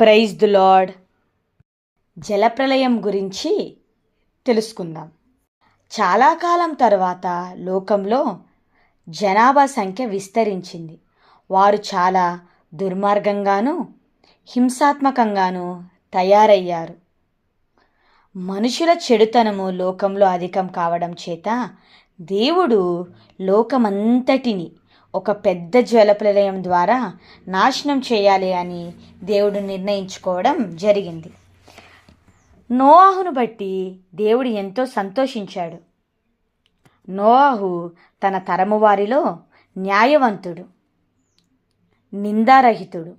Praise the lord. జలప్రలయం గురించి తెలుసుకుందాం. చాలా కాలం తర్వాత లోకంలో జనాభా సంఖ్య విస్తరించింది. వారు చాలా దుర్మార్గంగాను హింసాత్మకంగాను తయారయ్యారు. మనుషుల చెడుతనము లోకంలో అధికం కావడం చేత దేవుడు లోకమంతటిని ఒక పెద్ద జలప్రలయం ద్వారా నాశనం చేయాలి అని దేవుడు నిర్ణయించుకోవడం జరిగింది. నోవాహును బట్టి దేవుడు ఎంతో సంతోషించాడు. నోవాహు తన తరము వారిలో న్యాయవంతుడు నిందారహితుడు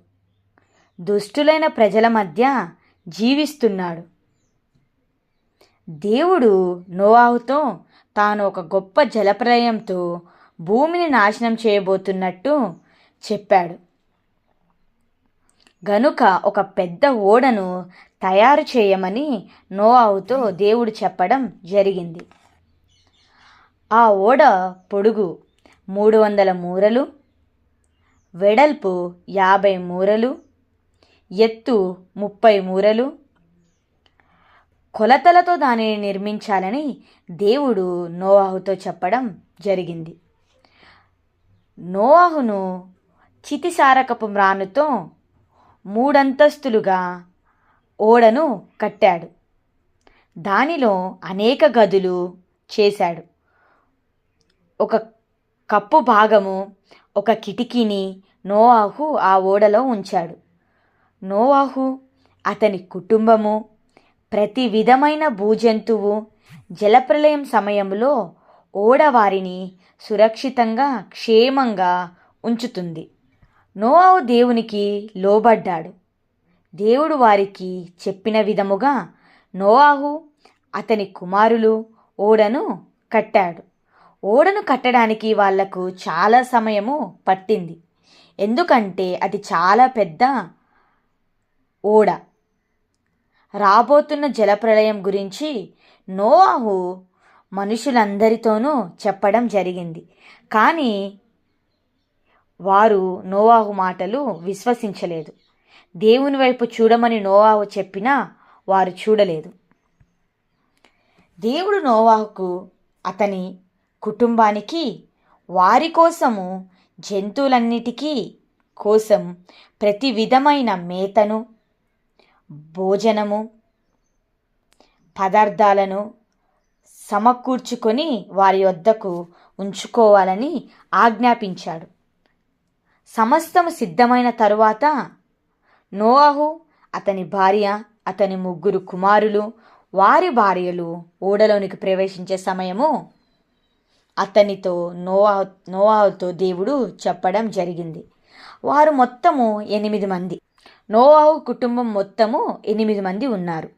దుష్టులైన ప్రజల మధ్య జీవిస్తున్నాడు. దేవుడు నోవాహుతో తాను ఒక గొప్ప జలప్రలయంతో భూమిని నాశనం చేయబోతున్నట్టు చెప్పాడు. గనుక ఒక పెద్ద ఓడను తయారు చేయమని నోవావుతో దేవుడు చెప్పడం జరిగింది. ఆ ఓడ పొడుగు మూడు వందల మూరలు వెడల్పు యాభై మూరలు ఎత్తు ముప్పై మూరలు. కొలతలతో దానిని నిర్మించాలని దేవుడు నోవాహుతో చెప్పడం జరిగింది. నోవాహును చితిసారకపు మ్రానుతో మూడంతస్తులుగా ఓడను కట్టాడు. దానిలో అనేక గదులు చేశాడు. ఒక కప్పు భాగము ఒక కిటికీని నోవాహు ఆ ఓడలో ఉంచాడు. నోవాహు అతని కుటుంబము ప్రతి విధమైన భూజంతువు జలప్రలయం సమయంలో ఓడ వారిని సురక్షితంగా క్షేమంగా ఉంచుతుంది. నోవావు దేవునికి లోబడ్డాడు. దేవుడు వారికి చెప్పిన విధముగా నోవాహు అతని కుమారులు ఓడను కట్టాడు. ఓడను కట్టడానికి వాళ్ళకు చాలా సమయము పట్టింది. ఎందుకంటే అది చాలా పెద్ద ఓడ. రాబోతున్న జలప్రళయం గురించి నోవాహు మనుషులందరితోనూ చెప్పడం జరిగింది. కానీ వారు నోవాహు మాటలు విశ్వసించలేదు. దేవుని వైపు చూడమని నోవాహు చెప్పినా వారు చూడలేదు. దేవుడు నోవాహుకు అతని కుటుంబానికి వారి కోసము జంతువులన్నిటికీ కోసం ప్రతి విధమైన మేతను భోజనము పదార్థాలను సమకూర్చుకొని వారి వద్దకు ఉంచుకోవాలని ఆజ్ఞాపించాడు. సమస్తము సిద్ధమైన తరువాత నోవాహు అతని భార్య అతని ముగ్గురు కుమారులు వారి భార్యలు ఓడలోనికి ప్రవేశించే సమయము అతనితో నోవా నోవాహుతో దేవుడు చెప్పడం జరిగింది. వారు మొత్తము ఎనిమిది మంది. నోవాహు కుటుంబం మొత్తము ఎనిమిది మంది ఉన్నారు.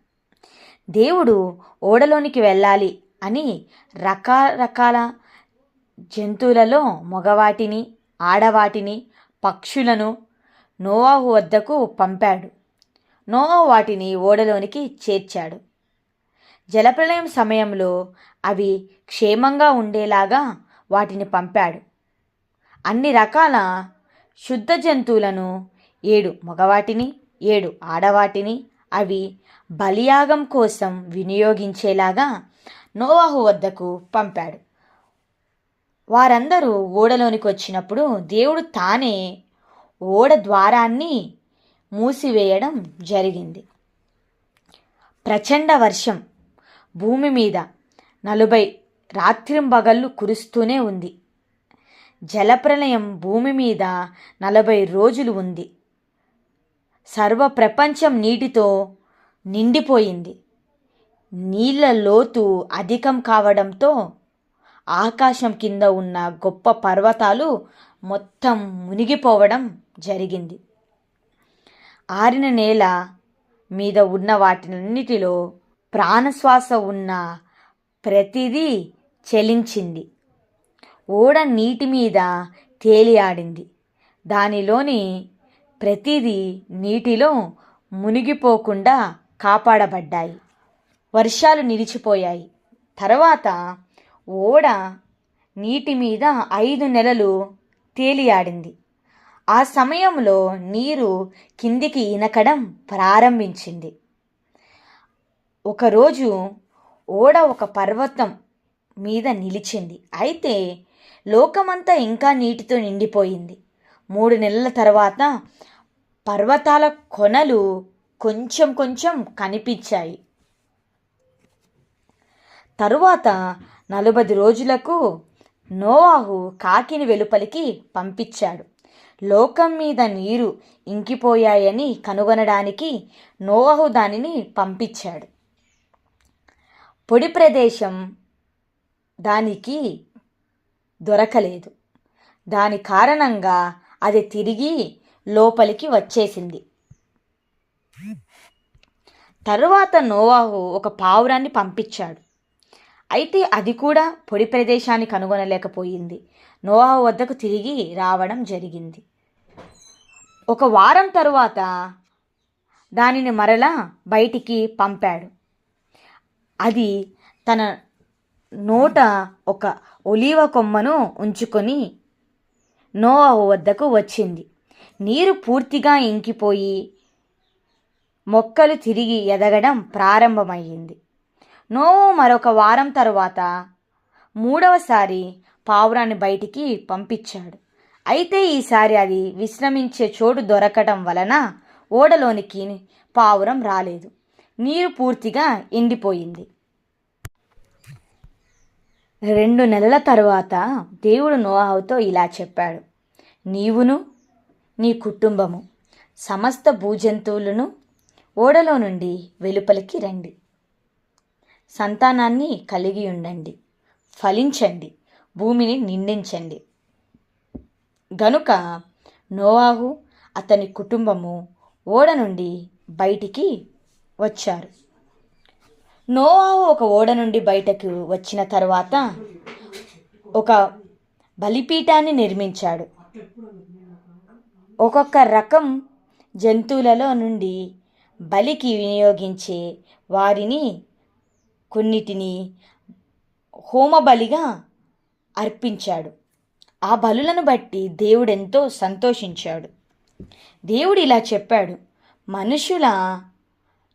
దేవుడు ఓడలోనికి వెళ్ళాలి అని రకరకాల జంతువులలో మగవాటిని ఆడవాటిని పక్షులను నోవాహు వద్దకు పంపాడు. నోవా వాటిని ఓడలోనికి చేర్చాడు. జలప్రలయం సమయంలో అవి క్షేమంగా ఉండేలాగా వాటిని పంపాడు. అన్ని రకాల శుద్ధ జంతువులను ఏడు మగవాటిని ఏడు ఆడవాటిని అవి బలియాగం కోసం వినియోగించేలాగా నోవాహు వద్దకు పంపాడు. వారందరూ ఓడలోనికి వచ్చినప్పుడు దేవుడు తానే ఓడ ద్వారాన్ని మూసివేయడం జరిగింది. ప్రచండ వర్షం భూమి మీద నలభై రాత్రింబగళ్ళు కురుస్తూనే ఉంది. జలప్రలయం భూమి మీద నలభై రోజులు ఉంది. సర్వ ప్రపంచం నీటితో నిండిపోయింది. నీళ్ళ లోతు అధికం కావడంతో ఆకాశం కింద ఉన్న గొప్ప పర్వతాలు మొత్తం మునిగిపోవడం జరిగింది. ఆరిన నేల మీద ఉన్న వాటినన్నిటిలో ప్రాణశ్వాస ఉన్న ప్రతిదీ చెలించింది. ఓడ నీటి మీద తేలియాడింది. దానిలోని ప్రతిదీ నీటిలో మునిగిపోకుండా కాపాడబడ్డాయి. వర్షాలు నిలిచిపోయాయి. తర్వాత ఓడ నీటి మీద ఐదు నెలలు తేలియాడింది. ఆ సమయంలో నీరు కిందికి ఇనకడం ప్రారంభించింది. ఒకరోజు ఓడ ఒక పర్వతం మీద నిలిచింది. అయితే లోకమంతా ఇంకా నీటితో నిండిపోయింది. మూడు నెలల తర్వాత పర్వతాల కొనలు కొంచెం కొంచెం కనిపించాయి. తరువాత నలభై రోజులకు నోవాహు కాకిని వెలుపలికి పంపించాడు. లోకం మీద నీరు ఇంకిపోయాయని కనుగొనడానికి నోవాహు దానిని పంపించాడు. పొడి ప్రదేశం దానికి దొరకలేదు. దాని కారణంగా అది తిరిగి లోపలికి వచ్చేసింది. తరువాత నోవాహు ఒక పావురాన్ని పంపించాడు. అయితే అది కూడా పొడి ప్రదేశాన్ని కనుగొనలేకపోయింది. నోవా వద్దకు తిరిగి రావడం జరిగింది. ఒక వారం తరువాత దానిని మరలా బయటికి పంపాడు. అది తన నోట ఒక ఒలీవ కొమ్మను ఉంచుకొని నోవాహు వద్దకు వచ్చింది. నీరు పూర్తిగా ఇంకిపోయి మొక్కలు తిరిగి ఎదగడం ప్రారంభమయ్యింది. నోవు మరొక వారం తరువాత మూడవసారి పావురాన్ని బయటికి పంపించాడు. అయితే ఈసారి అది విశ్రమించే చోటు దొరకటం వలన ఓడలోనికి పావురం రాలేదు. నీరు పూర్తిగా ఎండిపోయింది. రెండు నెలల తరువాత దేవుడు నోవాహుతో ఇలా చెప్పాడు. నీవును నీ కుటుంబము సమస్త భూజంతువులను ఓడలో నుండి వెలుపలికి రండి. సంతానాన్ని కలిగి ఉండండి. ఫలించండి. భూమిని నిండించండి గనుక నోవాహు అతని కుటుంబము ఓడ నుండి బయటికి వచ్చారు. నోవాహు ఒక ఓడ నుండి బయటకు వచ్చిన తర్వాత ఒక బలిపీఠాన్ని నిర్మించాడు. ఒక్కొక్క రకం జంతువులలో నుండి బలికి వినియోగించే వారిని కొన్నిటిని హోమబలిగా అర్పించాడు. ఆ బలులను బట్టి దేవుడెంతో సంతోషించాడు. దేవుడు ఇలా చెప్పాడు మనుషుల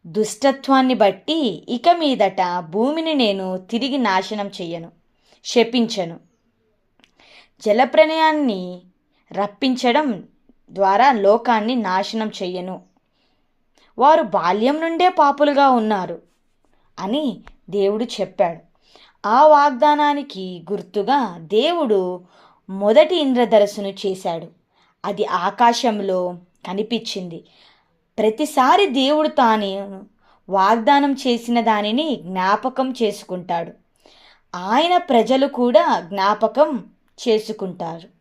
దుష్టత్వాన్ని బట్టి ఇక మీదట భూమిని నేను తిరిగి నాశనం చెయ్యను శపించను. జలప్రణయాన్ని రప్పించడం ద్వారా లోకాన్ని నాశనం చెయ్యను. వారు బాల్యం నుండే పాపులుగా ఉన్నారు అని దేవుడు చెప్పాడు. ఆ వాగ్దానానికి గుర్తుగా దేవుడు మొదటి ఇంద్రధరస్సును చేశాడు. అది ఆకాశంలో కనిపించింది. ప్రతిసారి దేవుడు తాను వాగ్దానం చేసిన దానిని జ్ఞాపకం చేసుకుంటాడు. ఆయన ప్రజలు కూడా జ్ఞాపకం చేసుకుంటారు.